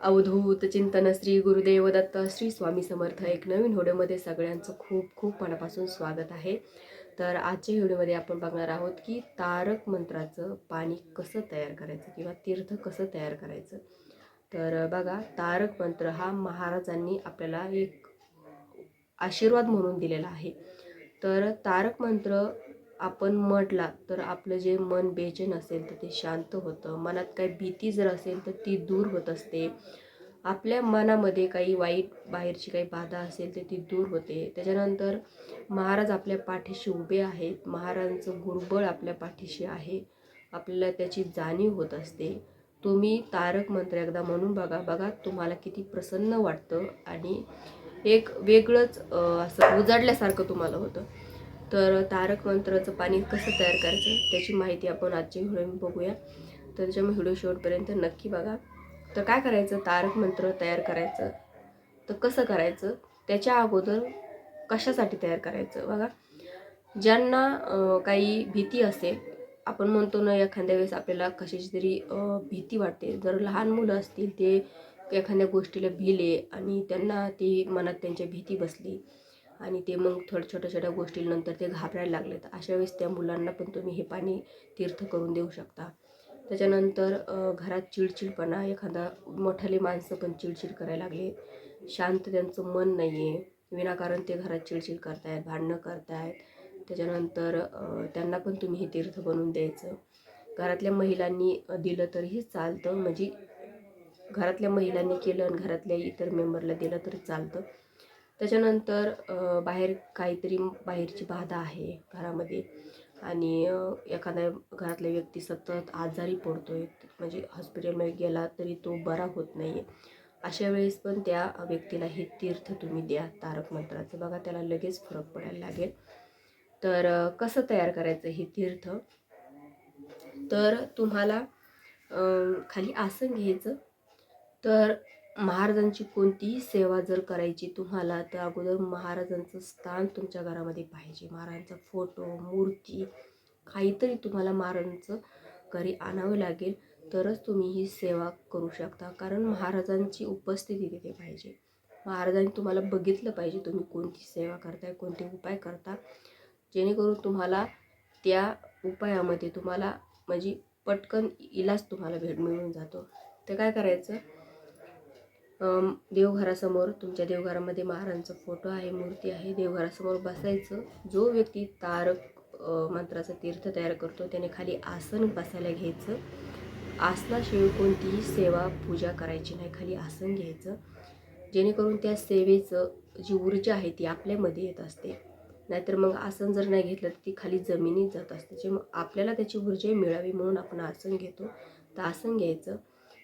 अवधूत चिंतन श्री गुरुदेव दत्त श्री स्वामी समर्थ एक नवीन व्हिडिओमध्ये सगळ्यांचं खूप खूप मनापासून स्वागत आहे. तर आजच्या व्हिडिओमध्ये आपण बघणार आहोत की तारक मंत्राचं पाणी कसं तयार करायचं किंवा तीर्थ कसं तयार करायचं. तर बघा तारक मंत्र हा महाराजांनी आपल्याला एक आशीर्वाद म्हणून दिलेला आहे. तर तारक मंत्र आपण म्हटला तर आपलं जे मन बेचैन असेल तर ते शांत होतं. मनात काही भीती जर असेल तर ती दूर होत असते. आपल्या मनामध्ये काही वाईट बाहेरची काही बाधा असेल तर ती दूर होते. त्याच्यानंतर महाराज आपल्या पाठीशी उभे आहेत. महाराजांचं गुरुबळ आपल्या पाठीशी आहे. आपल्याला त्याची जाणीव होत असते. तुम्ही तारक मंत्र एकदा म्हणून बघा. बघा तुम्हाला किती प्रसन्न वाटतं आणि एक वेगळंच असं उजाडल्यासारखं तुम्हाला होतं. तर तारक मंत्राचं पाणी कसं तयार करायचं त्याची माहिती आपण आजच्या व्हिडिओ बघूया. तर त्याच्यामुळे व्हिडिओ शेवटपर्यंत नक्की बघा. तर काय करायचं? तारक मंत्र तयार करायचं. तर कसं करायचं? त्याच्या अगोदर कशासाठी तयार करायचं? बघा. ज्यांना काही भीती असेल आपण म्हणतो ना एखाद्या वेळेस आपल्याला कशाची तरी भीती वाटते. जर लहान मुलं असतील ते एखाद्या गोष्टीला भिले आणि त्यांना ती मनात त्यांच्या भीती बसली आणि ते मग थोड्या छोट्या छोट्या गोष्टींनंतर ते घाबरायला लागले अशा वेळेस त्या मुलांना पण तुम्ही हे पाणी तीर्थ करून देऊ शकता. त्याच्यानंतर घरात चिडचिडपणा एखादा मोठाले माणसं पण चिडचिड करायला लागले. शांत त्यांचं मन नाही आहे विनाकारण ते घरात चिडचिड करतायत भांडणं करतायत. त्याच्यानंतर त्यांना पण तुम्ही हे तीर्थ बनवून द्यायचं. घरातल्या महिलांनी दिलं तरीही चालतं. म्हणजे घरातल्या महिलांनी केलं आणि घरातल्या इतर मेंबरला दिलं तरी चालतं. त्याच्यानंतर बाहेर काहीतरी बाहेरची बाधा आहे घरामध्ये आणि एखाद्या घरातल्या घरातला व्यक्ती सतत आजारी पडतो आहे म्हणजे हॉस्पिटलमध्ये गेला तरी तो बरा होत नाही आहे अशा वेळेस पण त्या व्यक्तीला हे तीर्थ तुम्ही द्या तारक मंत्राचं. बघा त्याला लगेच फरक पडायला लागेल. तर कसं तयार करायचं हे तीर्थ? तर तुम्हाला खाली आसन घ्यायचं. तर महाराजांची कोणतीही सेवा जर करायची तुम्हाला तर अगोदर महाराजांचं स्थान तुमच्या घरामध्ये पाहिजे. महाराजांचा फोटो मूर्ती काहीतरी तुम्हाला महाराजांचं घरी आणावं लागेल तरच तुम्ही ही सेवा करू शकता. कारण महाराजांची उपस्थिती तिथे पाहिजे. महाराजांनी तुम्हाला बघितलं पाहिजे तुम्ही कोणती सेवा करताय कोणते उपाय करता. जेणेकरून तुम्हाला त्या उपायामध्ये तुम्हाला म्हणजे पटकन इलाज तुम्हाला भेट मिळून जातो. तर काय करायचं? देवघरासमोर तुमच्या देवघरामध्ये महाराजांचा फोटो आहे मूर्ती आहे. देवघरासमोर बसायचं. जो व्यक्ती तारक मंत्राचं तीर्थ तयार करतो त्याने खाली आसन बसायला घ्यायचं. आसनाशिवाय कोणतीही सेवा पूजा करायची नाही. खाली आसन घ्यायचं. जेणेकरून त्या सेवेचं जी ऊर्जा आहे ती आपल्यामध्ये येत असते. नाहीतर मग आसन जर नाही घेतलं तर ती खाली जमिनीत जात असते. जे मग आपल्याला त्याची ऊर्जा मिळावी म्हणून आपण आसन घेतो. तर आसन घ्यायचं.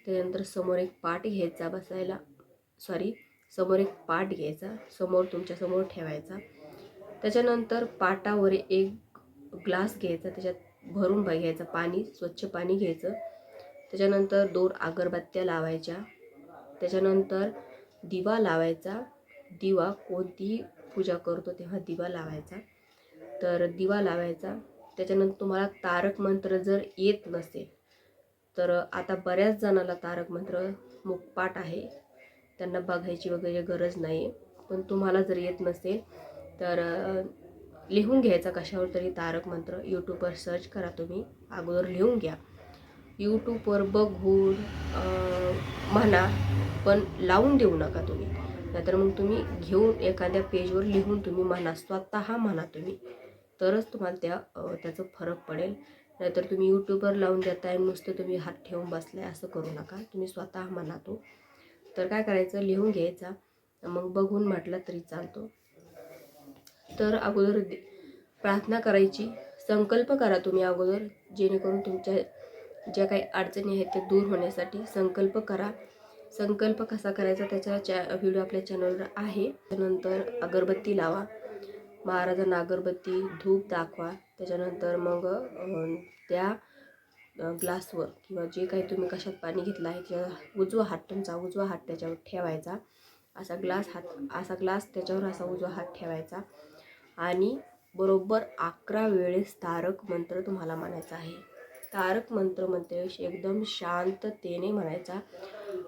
त्याच्यानंतर समोर एक पाट घ्यायचा बसायला. सॉरी समोर एक पाट घ्यायचा. समोर तुमच्यासमोर ठेवायचा. त्याच्यानंतर पाटावर एक ग्लास घ्यायचा. त्याच्यात भरून बघायचं. पाणी स्वच्छ पाणी घ्यायचं. त्याच्यानंतर दोन अगरबत्त्या लावायच्या. त्याच्यानंतर दिवा लावायचा. दिवा कोणतीही पूजा करतो तेव्हा दिवा लावायचा. तर दिवा लावायचा. त्याच्यानंतर तुम्हाला तारक मंत्र जर येत नसेल तर आता बऱ्याच जणाला तारक मंत्र मुखपाठ आहे. त्यांना बघायची वगैरे गरज नाही. पण तुम्हाला जर येत नसेल तर लिहून घ्यायचा कशावर तरी तारक मंत्र. यूट्यूबवर सर्च करा तुम्ही. अगोदर लिहून घ्या. यूट्यूबवर बघून म्हणा पण लावून देऊ नका तुम्ही. नाहीतर मग तुम्ही घेऊन एखाद्या पेजवर लिहून तुम्ही म्हणा स्वतः म्हणा तुम्ही. तरच तुम्हाला त्या त्याचं फरक पडेल. नाहीतर तुम्ही यूट्यूबवर लावून देताय नुसतं तुम्ही हात ठेवून बसलाय असं करू नका. तुम्ही स्वतः म्हणा तो तर काय करायचं? लिहून घ्यायचा. मग बघून म्हटलं तरी चालतो. तर अगोदर प्रार्थना करायची. संकल्प करा तुम्ही अगोदर जेणेकरून तुमच्या ज्या काही अडचणी आहेत त्या दूर होण्यासाठी संकल्प करा. संकल्प कसा करायचा त्याचा चॅ व्हिडिओ आपल्या चॅनलवर आहे. त्यानंतर अगरबत्ती लावा. महाराजांना अगरबत्ती धूप दाखवा. त्याच्यानंतर मग त्या ग्लासवर किंवा जे काही तुम्ही कशात पाणी घेतलं आहे त्या उजवा हात तुमचा उजवा हात त्याच्यावर ठेवायचा. असा ग्लास हात असा ग्लास त्याच्यावर असा उजवा हात ठेवायचा. आणि बरोबर अकरा वेळेस तारक मंत्र तुम्हाला म्हणायचा आहे. तारक मंत्र म्हणते एकदम शांततेने म्हणायचा.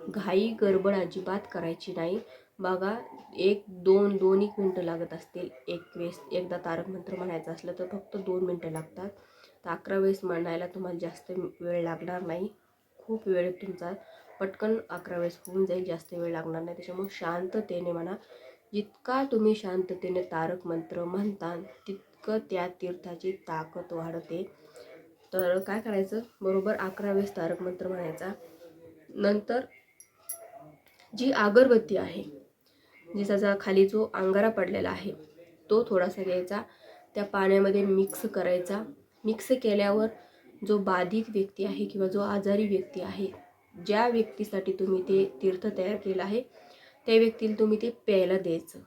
घाई गडबड अजिबात करायची नाही. बघा एक दोन दोन एक मिनटं लागत असतील. एक वेळेस एकदा तारक मंत्र म्हणायचं असलं तर फक्त दोन मिनटं लागतात. तर अकरा वेळेस म्हणायला तुम्हाला जास्त वेळ लागणार नाही. खूप वेळ तुमचा पटकन अकरा वेळेस होऊन जाईल जास्त वेळ लागणार नाही. त्याच्यामुळे शांततेने म्हणा जितका तुम्ही शांततेने तारक मंत्र म्हणता तितकं त्या तीर्थाची ताकद वाढते. तर काय करायचं? बरोबर अकरा वेळेस तारक मंत्र म्हणायचा. नंतर जी अगरबत्ती आहे ज्याचा खाली जो अंगारा पडलेला आहे तो थोडासा घ्यायचा. त्या पाण्यामध्ये मिक्स करायचा. मिक्स केल्यावर जो बाधित व्यक्ती आहे किंवा जो आजारी व्यक्ती आहे ज्या व्यक्तीसाठी तुम्ही ते तीर्थ तयार केलं आहे त्या व्यक्तीला तुम्ही ते प्यायला द्यायचं.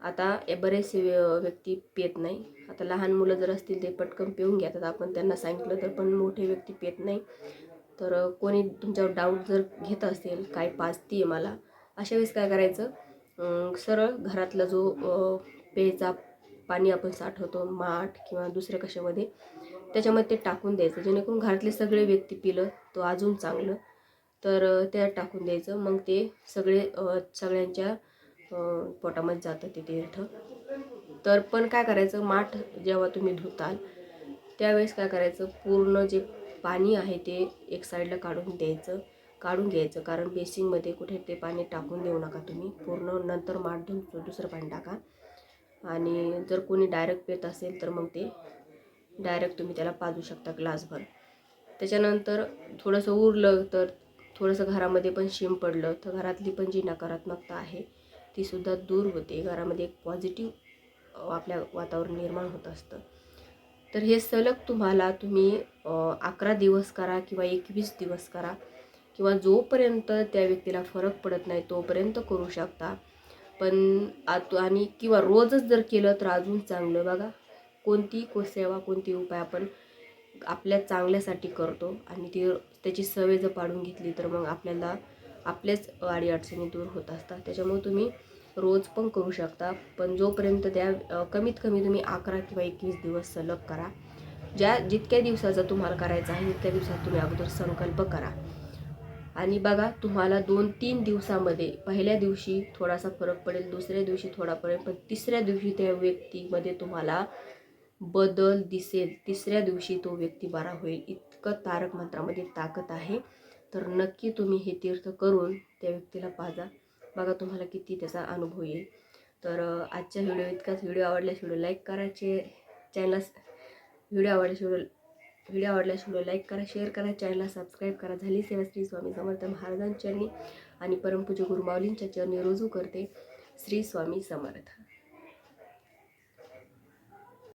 आता बरेचसे व्य- व्यक्ती पित नाही. आता लहान मुलं जर असतील ते पटकन पिऊन घेतात. आपण त्यांना सांगितलं तर पण मोठे व्यक्ती पित नाही. तर कोणी तुमच्यावर डाऊट जर घेत असेल काय पाजती आहे मला? अशा वेळेस काय करायचं? सरळ घरातला जो पेचा पेयचा पाणी आपण साठवतो माठ किंवा दुसऱ्या कशामध्ये त्याच्यामध्ये ते टाकून द्यायचं. जेणेकरून घरातले सगळे व्यक्ती पिलं तो अजून चांगलं. तर त्यात टाकून द्यायचं. मग ते सगळे सगळ्यांच्या पोटामध्ये जातं ते तीर्थ. तर पण काय करायचं माठ जेव्हा तुम्ही धुताल त्यावेळेस काय करायचं पूर्ण जे पाणी आहे ते एक साईडला काढून द्यायचं. काढून घ्यायचं. कारण बेसिंगमध्ये कुठे ते पाणी टाकून देऊ नका तुम्ही. पूर्ण नंतर माठ धुवून दुसरं पाणी टाका. आणि जर कोणी डायरेक्ट पेत असेल तर मग ते डायरेक्ट तुम्ही त्याला पाजू शकता ग्लासभर. त्याच्यानंतर थोडंसं उरलं तर थोडंसं घरामध्ये पण शिम पडलं तर घरातली पण जी नकारात्मकता आहे ती सुद्धा दूर होते. घरामध्ये एक पॉझिटिव्ह आपल्या वातावरण निर्माण होत असतं. तर हे सलग तुम्हाला तुम्ही अकरा दिवस करा किंवा एकवीस दिवस करा. किंवा जोपर्यंत त्या व्यक्तीला फरक पडत नाही तोपर्यंत करू शकता. पण आत आणि किंवा रोजच जर केलं तर अजून चांगलं बघा. कोणती को सेवा कोणती उपाय आपण आपल्या चांगल्यासाठी करतो आणि ती त्याची सवय जर पाडून घेतली तर मग आपल्याला आपल्याच अडीअडचणी दूर होत असतात. त्याच्यामुळे तुम्ही रोज पण करू शकता. पण जोपर्यंत त्या कमीत कमी तुम्ही अकरा किंवा एकवीस दिवस सलग करा. ज्या जितक्या दिवसाचा तुम्हाला करायचा आहे तितक्या दिवसात तुम्ही अगोदर संकल्प करा. आणि बघा तुम्हाला दोन तीन दिवसामध्ये पहिल्या दिवशी थोडासा फरक पडेल दुसऱ्या दिवशी थोडा पडेल पण तिसऱ्या दिवशी त्या व्यक्तीमध्ये तुम्हाला बदल दिसेल. तिसऱ्या दिवशी तो व्यक्ती बरा होईल. इतकं तारक मंत्रामध्ये ताकद आहे. तर नक्की तुम्ही हे तीर्थ करून त्या व्यक्तीला पाजा. बघा तुम्हाला किती त्याचा अनुभव येईल. तर आजच्या व्हिडिओ इतकाच. व्हिडिओ आवडल्यास व्हिडिओ लाईक करायचे चॅनल व्हिडिओ आवडल्यास व्हिडिओ व्हिडिओ आवडल्यास व्हिडिओ लाईक करा शेअर करा चॅनलला सबस्क्राईब करा. झाली सेवा श्री स्वामी समर्थ महाराजांच्या आणि परमपूज्य गुरुमाऊलींच्या चरणी रुजू करते श्री स्वामी समर्थ.